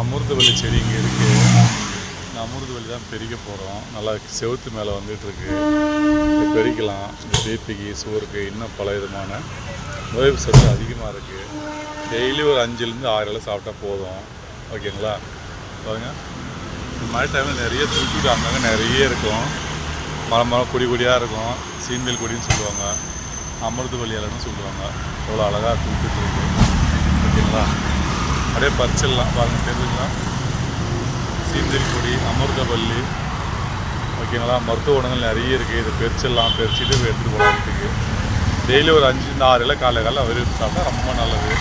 அமிர்தவள்ளி செடி இங்கே இருக்குது இந்த அமிர்தவள்ளி தான் பெருக்க போகிறோம் நல்லா செவுத்து மேலே வந்துட்டுருக்கு இதை பெருக்கலாம். பிபிக்கு சுவருக்கு இன்னும் பல விதமான நோய் சத்து அதிகமாக இருக்குது டெய்லி ஒரு அஞ்சுலேருந்து ஆறு இலை சாப்பிட்டா போதும். ஓகேங்களா? பாருங்க. இந்த மழை டைமில் நிறைய தூக்கிட்டு அங்கங்கே நிறைய இருக்கும். மரம் மரம் கொடி கொடியாக இருக்கும். சீந்தல் கொடின்னு சொல்லுவாங்க. அமிர்தவள்ளி இலைன்னு சொல்லுவாங்க. அவ்வளோ அழகாக தூக்கிட்டு இருக்கு. ஓகேங்களா? அப்படியே பறிச்சிடலாம் பாருங்கள் தெரிஞ்சுக்கலாம். சீந்தில் கொடி அமிர்தபல்லி ஓகேங்களா? மருத்துவ குணங்கள் நிறைய இருக்குது இதை பறிச்சிடலாம் பறிச்சுட்டு எடுத்துகிட்டு போகலாம் வீட்டுக்கு. டெய்லி ஒரு அஞ்சு இந்த ஆறு இலை காலை காலைல விரும்பி சாப்பிட்டா ரொம்ப நல்லது.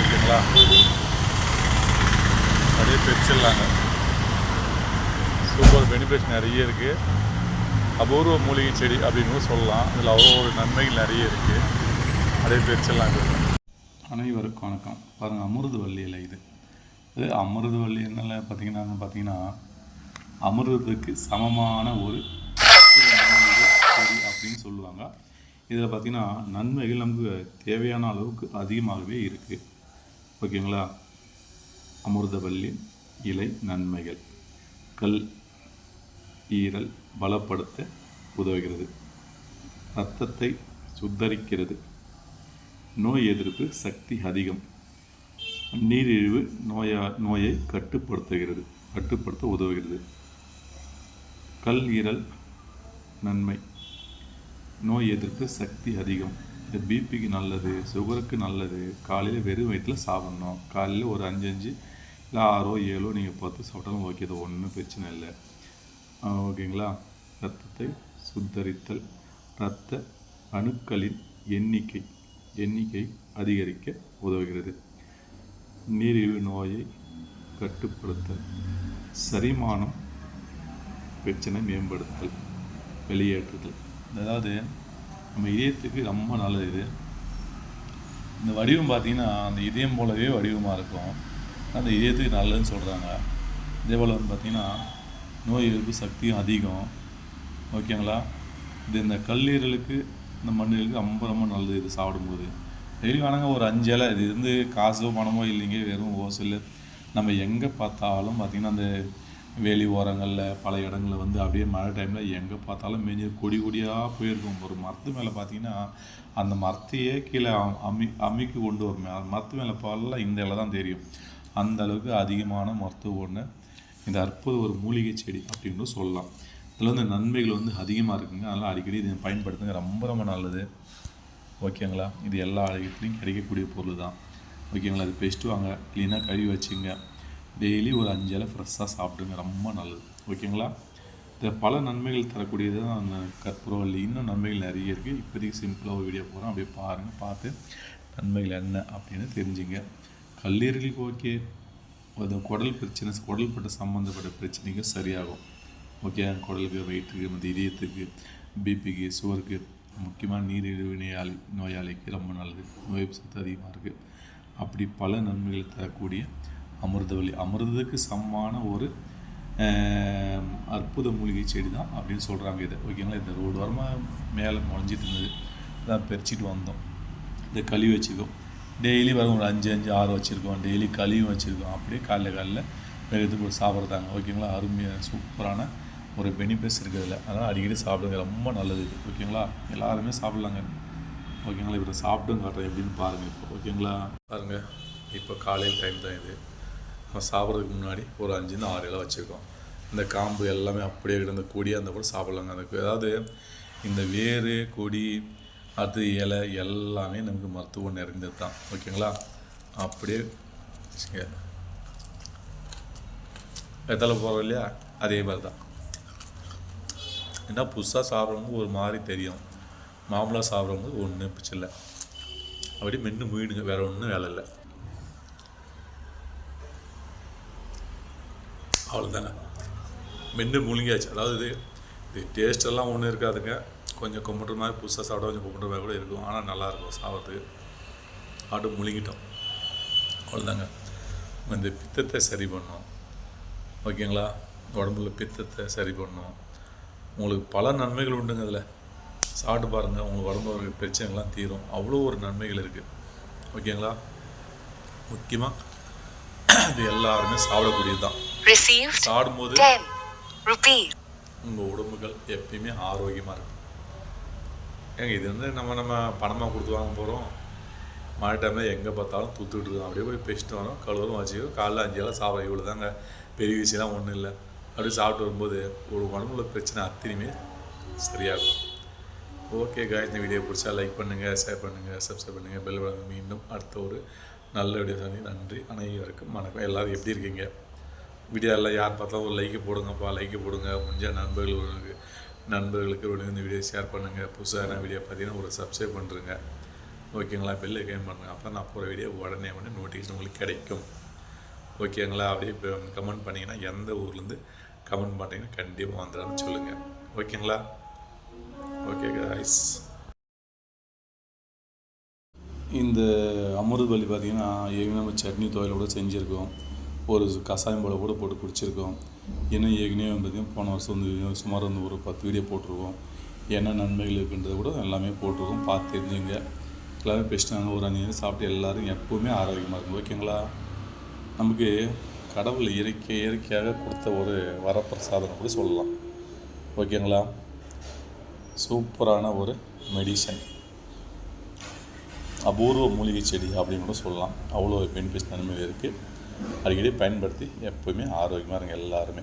ஓகேங்களா? அப்படியே பெரிச்சிடலாங்க சூப்பர் பெனிஃபிட்ஸ் நிறைய இருக்குது அபூர்வ மூலிகை செடி அப்படின்னு சொல்லலாம். இதில் அவ்வளோ ஒரு நன்மைகள் நிறைய இருக்குது அப்படியே பறிச்சிடலாம் அனைவருக்கும் வணக்கம். பாருங்கள் அமிர்தவல்லி இலை இது. இது அமிர்தவல்லி என்னல பார்த்தீங்கன்னா பார்த்தீங்கன்னா அமிர்தத்துக்கு சமமான ஒரு அப்படின்னு சொல்லுவாங்க. இதில் பார்த்தீங்கன்னா நன்மைகள் நமக்கு தேவையான அளவுக்கு அதிகமாகவே இருக்குது ஓகேங்களா? அமிர்தவல்லி இலை நன்மைகள். கல் ஈரல் பலப்படுத்த உதவுகிறது. ரத்தத்தை சுத்தரிக்கிறது. நோய் எதிர்ப்பு சக்தி அதிகம். நீரிழிவு நோயா நோயை கட்டுப்படுத்துகிறது கட்டுப்படுத்த உதவுகிறது. கல் ஈரல் நன்மை. நோய் எதிர்ப்பு சக்தி அதிகம். இந்த பிபிக்கு நல்லது சுகருக்கு நல்லது. காலையில் வெறும் வயிற்றில் சாப்பிட்ணும். காலையில் ஒரு அஞ்சு அஞ்சு இல்லை ஆறோ ஏழோ நீங்கள் பார்த்து சாப்பிட்டாலும் ஓகே அது ஒன்றும் பிரச்சனை இல்லை. ஆ, ஓகேங்களா? ரத்தத்தை சுத்தரித்தல் இரத்த அணுக்களின் எண்ணிக்கை. எண்ணிக்கை அதிகரிக்க உதவுகிறது. நீரிழிவு நோயை கட்டுப்படுத்தல் சரிமானம் பிரச்சனை மேம்படுத்தல் வெளியேற்றுதல். அதாவது நம்ம இதயத்துக்கு ரொம்ப நல்லது இது. இந்த வடிவம் பார்த்திங்கன்னா அந்த இதயம் போலவே வடிவமாக இருக்கும். அந்த இதயத்துக்கு நல்லதுன்னு சொல்கிறாங்க இதே போல் வந்து பார்த்தீங்கன்னா நோய் எதிர்ப்பு சக்தியும் அதிகம். ஓகேங்களா? இது இந்த கல்லீரலுக்கு இந்த மண்ணுகளுக்கு ரொம்ப ரொம்ப நல்லது இது சாப்பிடும்போது. டெய்லி வேணாங்க ஒரு அஞ்சு இலை இது வந்து காசோ பணமோ இல்லைங்க வெறும் ஓசல். நம்ம எங்கே பார்த்தாலும் பார்த்திங்கன்னா அந்த வேலி ஓரங்களில் பல இடங்களில் வந்து அப்படியே மழை டைமில் எங்கே பார்த்தாலும் மேஞ்சு கொடி கொடியாக போயிருக்கும். ஒரு மரத்து மேலே பார்த்தீங்கன்னா அந்த மரத்தையே கீழே அமி அம்மி கொண்டு வரும். அந்த மரத்து மேலே பாலாம் இந்த இலை தான் தெரியும். அந்த அளவுக்கு அதிகமான மருத்துவ ஒன்று இந்த அற்புத ஒரு மூலிகை செடி அப்படின்னு சொல்லலாம். இதில் வந்து நன்மைகள் வந்து அதிகமாக இருக்குங்க. அதனால் அடிக்கடி இதை பயன்படுத்துங்க. ரொம்ப ரொம்ப நல்லது. ஓகேங்களா? இது எல்லா இடத்துலையும் கிடைக்கக்கூடிய பொருள் தான் ஓகேங்களா? இது பெஸ்ட்டு வாங்க. க்ளீனாக கழுவி வச்சுங்க. டெய்லி ஒரு அஞ்சு இலை ஃப்ரெஷ்ஷாக சாப்பிடுங்க. ரொம்ப நல்லது. ஓகேங்களா? இந்த பல நன்மைகள் தரக்கூடியது தான் அந்த கற்பூரவல்லி இன்னும் நன்மைகள் நிறைய இருக்குது இப்போதைக்கு சிம்பிளாக ஒரு வீடியோ போகிறோம் அப்படியே பாருங்கள் பார்த்து நன்மைகள் என்ன அப்படின்னு தெரிஞ்சுங்க. கல்லீரலுக்கு ஓகே அது குடல் பிரச்சனை குடல்பட்ட சம்மந்தப்பட்ட பிரச்சனைகள் சரியாகும். ஓகே குடலுக்கு வயிற்றுக்கு மற்ற இதயத்துக்கு பிபிக்கு சுகருக்கு முக்கியமாக நீரிழிவு நோயாளி நோயாளிக்கு ரொம்ப நல்லது. நோய் சத்து அதிகமாக இருக்குது அப்படி பல நன்மைகளை தரக்கூடிய அமிர்தவல்லி அமிர்தத்துக்கு சமமான ஒரு அற்புத மூலிகை செடி தான் அப்படின்னு சொல்கிறாங்க இதை. ஓகேங்களா? இந்த ரோடு வாரமாக மேலே முளைஞ்சிட்டு இருந்தது. அதான் பறிச்சிட்டு வந்தோம். இந்த கழுவி வச்சுருக்கோம். டெய்லி வரும் ஒரு அஞ்சு அஞ்சு ஆறு வச்சுருக்கோம். டெய்லி கழுவியும் வச்சுருக்கோம். அப்படியே காலைல காலைல வேகத்துக்கு போய் சாப்பிட்றதாங்க ஓகேங்களா? அருமையாக சூப்பரான ஒரு பெனிஃபிட்ஸ் இருக்குது இல்லை அதனால் அடிக்கடி சாப்பிடுங்க ரொம்ப நல்லது. இது ஓகேங்களா? எல்லாருமே சாப்பிட்லாங்க. ஓகேங்களா? இப்போ சாப்பிட்டும் காட்டுறேன் எப்படின்னு பாருங்கள் இப்போ. ஓகேங்களா? பாருங்கள் இப்போ காலையில் டைம் தான் இது. நம்ம சாப்பிட்றதுக்கு முன்னாடி ஒரு அஞ்சுன்னு ஆறு இலை வச்சுருக்கோம். இந்த காம்பு எல்லாமே அப்படியே கிடந்த கொடியாக இருந்தால் கூட சாப்பிட்லாங்க. அதுக்கு அதாவது இந்த வேர் கொடி அது இலை எல்லாமே நமக்கு மருத்துவம் நிறைந்தது தான். ஓகேங்களா? அப்படியே வச்சுங்க. வெத்தலை போகிறோம் இல்லையா? அதே மாதிரி தான். ஏன்னா புதுசாக சாப்பிட்றவங்க ஒரு மாதிரி தெரியும். மாமூலாக சாப்பிட்றவங்க ஒன்றும் பிரச்சனை இல்லை. அப்படி மென்று முயிடுங்க வேறு ஒன்றும் வேலை இல்லை. அவ்வளோதாங்க மென்று முழுங்கியாச்சு. அதாவது இது இது டேஸ்டெல்லாம் ஒன்றும் இருக்காதுங்க. கொஞ்சம் கும்பிட்ற மாதிரி புதுசாக சாப்பிட கொஞ்சம் கும்பிட்ற மாதிரி கூட இருக்கும். ஆனால் நல்லாயிருக்கும் சாப்பிட்றதுக்கு. ஆட்டு முழுங்கிட்டோம். அவ்வளோதாங்க இந்த பித்தத்தை சரி பண்ணோம் ஓகேங்களா? உடம்புல பித்தத்தை சரி பண்ணோம் உங்களுக்கு பல நன்மைகள் உண்டுங்க அதில் சாப்பிட்டு பாருங்கள் உங்களுக்கு உடம்புல இருக்க பிரச்சனைகள்லாம் தீரும். அவ்வளோ ஒரு நன்மைகள் இருக்குது ஓகேங்களா? முக்கியமாக இது எல்லாருமே சாப்பிடக்கூடியது தான். சாப்பிடும்போது 10 rupees. உங்கள் உடம்புகள் எப்பயுமே ஆரோக்கியமாக இருக்கும். ஏங்க இது வந்து நம்ம நம்ம பணமாக கொடுத்து வாங்க போகிறோம் மழை டைமில் எங்கே பார்த்தாலும் தூத்துட்டு இருக்கோம். அப்படியே போய் பெஸ்ட்டு வரோம். கழுவரும் வச்சுக்கிறோம் காலைல அஞ்செல்லாம் சாப்பிட இவ்வளோ தாங்க பெரிய விஷயம்லாம் ஒன்றும் இல்லை. அப்படியே சாப்பிட்டு வரும்போது ஒரு உடம்புல பிரச்சனை அத்தனையுமே சரியாகும். ஓகே காய் இந்த வீடியோ பிடிச்சா லைக் பண்ணுங்கள் ஷேர் பண்ணுங்கள் சப்ஸ்கிரைப் பண்ணுங்கள் பெல் வளர்ந்து மீண்டும் அடுத்த ஒரு நல்ல வீடியோ சந்தி நன்றி அனைவருக்கும் வணக்கம். எல்லோரும் எப்படி இருக்கீங்க? வீடியோ எல்லாம் யார் பார்த்தாலும் ஒரு லைக்கு போடுங்கப்பா லைக்கு போடுங்க. முடிஞ்ச நண்பர்களுக்கு நண்பர்களுக்கு உடனே இந்த வீடியோ ஷேர் பண்ணுங்கள் புதுசான வீடியோ பார்த்தீங்கன்னா ஒரு சப்ஸ்கிரைப் பண்ணுறேங்க ஓகேங்களா பெல் கேம் பண்ணுங்கள் அப்போ நான் போகிற வீடியோ உடனே உடனே நோட்டிஃபிகேஷன் உங்களுக்கு கிடைக்கும். ஓகேங்களா அப்படியே இப்போ கமெண்ட் பண்ணிங்கன்னா எந்த ஊர்லேருந்து கமெண்ட் பண்ணிங்கன்னா கண்டிப்பாக வந்துடும்னு சொல்லுங்கள் ஓகேங்களா? ஓகே ஐஸ் இந்த அமிர்தவள்ளி பார்த்தீங்கன்னா ஏற்கனவே நம்ம சட்னி துவையில் கூட செஞ்சுருக்கோம். ஒரு கஷாயம் போல கூட போட்டு குடிச்சிருக்கோம். இன்னும் ஏற்கனவே பார்த்தீங்கன்னா போன வருஷம் வந்து சுமார் வந்து ஒரு பத்து வீடியோ போட்டிருக்கோம். என்ன நன்மைகள் இருக்குன்றத கூட எல்லாமே போட்டிருக்கோம். பார்த்து தெரிஞ்சுங்க. எல்லாமே பெஸ்ட்டான ஒரு அஞ்சு சாப்பிட்டு எல்லோரும் எப்போவுமே ஆரோக்கியமாக இருக்கும் ஓகேங்களா? நமக்கு கடவுள் இயற்கை இயற்கையாக கொடுத்த ஒரு வரப்பிரசாதம் கூட சொல்லலாம். ஓகேங்களா? சூப்பரான ஒரு மெடிசன் அபூர்வ மூலிகை செடி அப்படின்னு கூட சொல்லலாம். அவ்வளோ பெனிஃபிட்ஸ் நன்மை இருக்குது அடிக்கடி பயன்படுத்தி எப்போவுமே ஆரோக்கியமாக இருங்க எல்லாருமே.